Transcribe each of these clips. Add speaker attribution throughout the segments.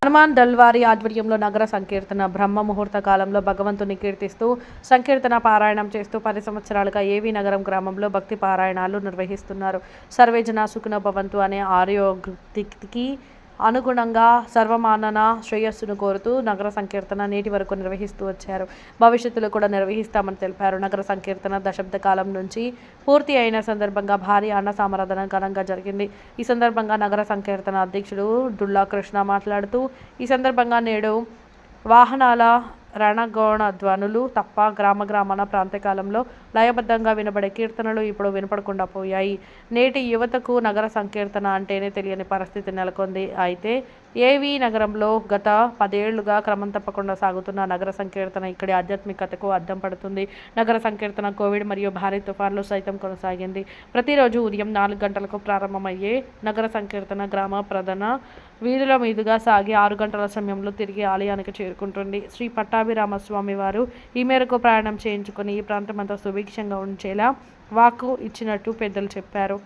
Speaker 1: హనుమాన్ దల్వారి ఆధ్వర్యంలో నగర సంకీర్తన బ్రహ్మ ముహూర్త కాలంలో భగవంతుని కీర్తిస్తూ సంకీర్తన పారాయణం చేస్తూ పది సంవత్సరాలుగా ఏవి నగరం గ్రామంలో భక్తి పారాయణాలు నిర్వహిస్తున్నారు. సర్వేజన సుఖన భవంతు అనే ఆర్యోక్తికి అనుగుణంగా సర్వమానన శ్రేయస్సును కోరుతూ నగర సంకీర్తన నేటి వరకు నిర్వహిస్తూ వచ్చారు. భవిష్యత్తులో కూడా నిర్వహిస్తామని తెలిపారు. నగర సంకీర్తన దశాబ్ద కాలం నుంచి పూర్తి అయిన సందర్భంగా భారీ అన్న సామరాధన ఘనంగా జరిగింది. ఈ సందర్భంగా నగర సంకీర్తన అధ్యక్షుడు దుల్లా కృష్ణ మాట్లాడుతూ ఈ సందర్భంగా నేడు వాహనాల రణగోణ ధ్వనులు తప్ప గ్రామ గ్రామాన ప్రాంతకాలంలో లయబద్ధంగా వినబడే కీర్తనలు ఇప్పుడు వినపడకుండా పోయాయి. నేటి యువతకు నగర సంకీర్తన అంటేనే తెలియని పరిస్థితి నెలకొంది. అయితే ఏవి నగరంలో గత పదేళ్ళుగా క్రమం తప్పకుండా సాగుతున్న నగర సంకీర్తన ఇక్కడి ఆధ్యాత్మికతకు అద్దం పడుతుంది. నగర సంకీర్తన కోవిడ్ మరియు భారీ తుఫాన్లు సైతం కొనసాగింది. ప్రతిరోజు ఉదయం నాలుగు గంటలకు ప్రారంభమయ్యే నగర సంకీర్తన గ్రామ ప్రధాన వీధుల మీదుగా సాగి ఆరు గంటల సమయంలో తిరిగి ఆలయానికి చేరుకుంటుంది. శ్రీ పట్టాభిరామస్వామి వారు ఈ మేరకు ప్రయాణం చేయించుకుని ఈ ప్రాంతమంతా సుభిక్షంగా ఉంచేలా వాక్కు ఇచ్చినట్టు పెద్దలు చెప్పారు.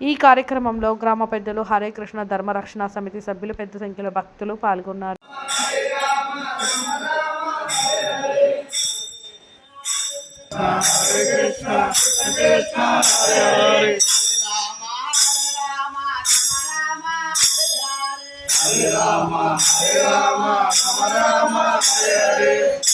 Speaker 1: ఈ కార్యక్రమంలో గ్రామ పెద్దలు హరే కృష్ణ ధర్మరక్షణ సమితి సభ్యులు పెద్ద సంఖ్యలో భక్తులు పాల్గొన్నారు
Speaker 2: Hare Rama, Hare Rama, Rama Rama, Hare Hare.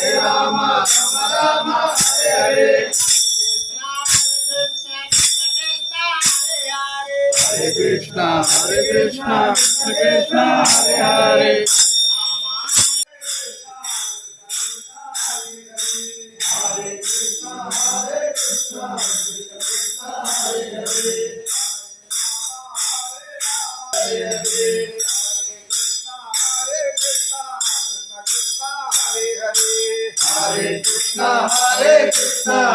Speaker 2: Hare Rama, Rama, Hare Hare. Hare Krishna, Hare Krishna, Krishna Krishna, Hare Hare. Hare Krishna, Hare Krishna, Krishna Krishna, Hare Hare.